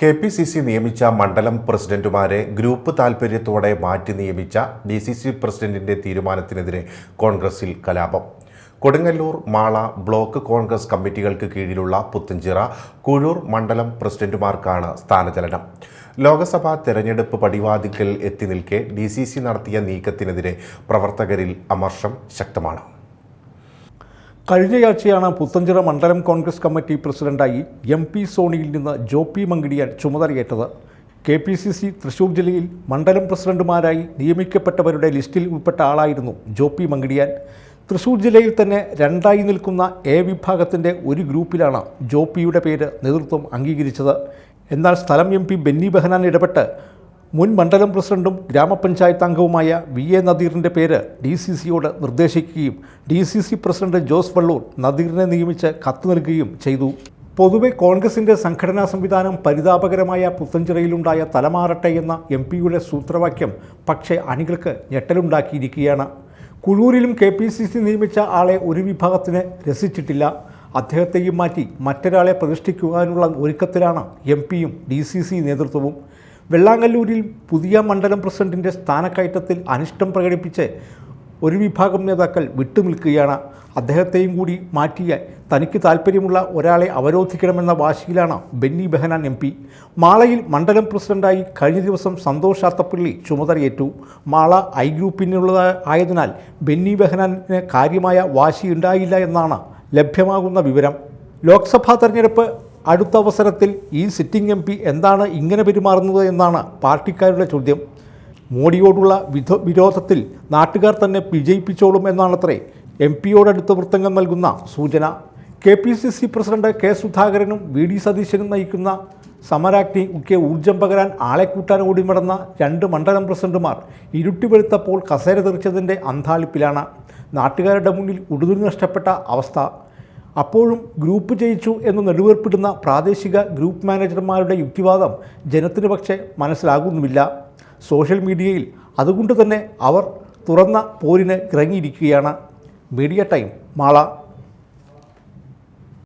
K P C C നിയമിച്ച മണ്ഡലം പ്രസിഡന്റുമാരെ group താൽപര്യത്തോടെ മാറ്റി നിയമിച്ച ഡി സി സി പ്രസിഡന്റിന്റെ തീരുമാനത്തിനെതിരെ കോൺഗ്രസിൽ കലാപം. കൊടുങ്ങല്ലൂർ മാള ബ്ലോക്ക് കോൺഗ്രസ് കമ്മിറ്റികൾക്ക് കീഴിലുള്ള പുത്തഞ്ചിറ കുഴൂർ മണ്ഡലം പ്രസിഡന്റുമാർക്കാണ് സ്ഥാനചലനം. ലോക്സഭാ തെരഞ്ഞെടുപ്പ് പടിവാതിക്കൽ എത്തി നിൽക്കെ ഡി നടത്തിയ നീക്കത്തിനെതിരെ പ്രവർത്തകരിൽ അമർഷം ശക്തമാണ്. കഴിഞ്ഞയാഴ്ചയാണ് പുത്തഞ്ചിറ മണ്ഡലം കോൺഗ്രസ് കമ്മിറ്റി പ്രസിഡന്റായി എം പി സോണിയിൽ നിന്ന് Jo P Mankidiyan ചുമതലയേറ്റത്. K P C C Thrissur ജില്ലയിൽ മണ്ഡലം പ്രസിഡന്റുമാരായി നിയമിക്കപ്പെട്ടവരുടെ ലിസ്റ്റിൽ ഉൾപ്പെട്ട ആളായിരുന്നു ജോ പി മങ്കിടിയാൻ. തൃശൂർ ജില്ലയിൽ തന്നെ രണ്ടായി നിൽക്കുന്ന എ വിഭാഗത്തിന്റെ ഒരു ഗ്രൂപ്പിലാണ് ജോ പിയുടെ പേര് നേതൃത്വം അംഗീകരിച്ചത്. എന്നാൽ സ്ഥലം എം പി ബെന്നി ബെഹനാൻ ഇടപെട്ട് മുൻ മണ്ഡലം പ്രസിഡന്റും ഗ്രാമപഞ്ചായത്ത് അംഗവുമായ വി എ നദീറിന്റെ പേര് ഡി സി സിയോട് നിർദ്ദേശിക്കുകയും D C C president Jose Vallur നദീറിനെ നിയമിച്ച് കത്ത് നൽകുകയും ചെയ്തു. പൊതുവെ കോൺഗ്രസിന്റെ സംഘടനാ സംവിധാനം പരിതാപകരമായ പുത്തഞ്ചിറയിലുണ്ടായ തലമാറട്ടെ എന്ന എം പിയുടെ സൂത്രവാക്യം പക്ഷേ അണികൾക്ക് ഞെട്ടലുണ്ടാക്കിയിരിക്കുകയാണ്. കുഴൂരിലും കെ പി സി സി നിയമിച്ച ആളെ ഒരു വിഭാഗത്തിന് രസിച്ചിട്ടില്ല. അദ്ദേഹത്തെയും മാറ്റി മറ്റൊരാളെ പ്രതിഷ്ഠിക്കുവാനുള്ള ഒരുക്കത്തിലാണ് എം പിയും ഡി സി സി നേതൃത്വവും. വെള്ളാങ്കല്ലൂരിൽ പുതിയ മണ്ഡലം പ്രസിഡന്റിന്റെ സ്ഥാനക്കയറ്റത്തിൽ അനിഷ്ടം പ്രകടിപ്പിച്ച് ഒരു വിഭാഗം നേതാക്കൾ വിട്ടുനിൽക്കുകയാണ്. അദ്ദേഹത്തെയും കൂടി മാറ്റിയ തനിക്ക് താല്പര്യമുള്ള ഒരാളെ അവരോധിക്കണമെന്ന വാശിയിലാണ് ബെന്നി ബെഹനാൻ എം പി. മാളയിൽ മണ്ഡലം പ്രസിഡന്റായി കഴിഞ്ഞ ദിവസം സന്തോഷ് അത്തപ്പള്ളി ചുമതലയേറ്റു. മാള ഐ ഗ്രൂപ്പിനുള്ള ആയതിനാൽ ബെന്നി ബെഹനാനിന് കാര്യമായ വാശിയുണ്ടായില്ല എന്നാണ് ലഭ്യമാകുന്ന വിവരം. ലോക്സഭാ തെരഞ്ഞെടുപ്പ് അടുത്ത അവസരത്തിൽ ഈ സിറ്റിംഗ് എം പി എന്താണ് ഇങ്ങനെ പെരുമാറുന്നത് എന്നാണ് പാർട്ടിക്കാരുടെ ചോദ്യം. മോഡിയോടുള്ള വിധ വിരോധത്തിൽ നാട്ടുകാർ തന്നെ വിജയിപ്പിച്ചോളും എന്നാണത്രേ എം പിയോടടുത്ത വൃത്തങ്ങൾ നൽകുന്ന സൂചന. K P C C president K സുധാകരനും വി ഡി സതീശനും നയിക്കുന്ന സമരാഗ്നി ഒക്കെ ഊർജം പകരാൻ ആളെ കൂട്ടാൻ ഓടി ഓടിമടന്ന രണ്ട് മണ്ഡലം പ്രസിഡന്റുമാർ ഇരുട്ടി വെളുത്തപ്പോൾ കസേര തെറിച്ചതിന്റെ അന്താളിപ്പിലാണ്. നാട്ടുകാരുടെ മുന്നിൽ ഉടുതുരി നഷ്ടപ്പെട്ട അവസ്ഥ. അപ്പോഴും ഗ്രൂപ്പ് ജയിച്ചു എന്ന് നെടുവേർപ്പിടുന്ന പ്രാദേശിക ഗ്രൂപ്പ് മാനേജർമാരുടെ യുക്തിവാദം ജനത്തിന് പക്ഷേ മനസ്സിലാകുന്നുമില്ല. സോഷ്യൽ മീഡിയയിൽ അതുകൊണ്ട് തന്നെ അവർ തുറന്ന പോരിന് ഇറങ്ങിയിരിക്കുകയാണ്. Media time Mala.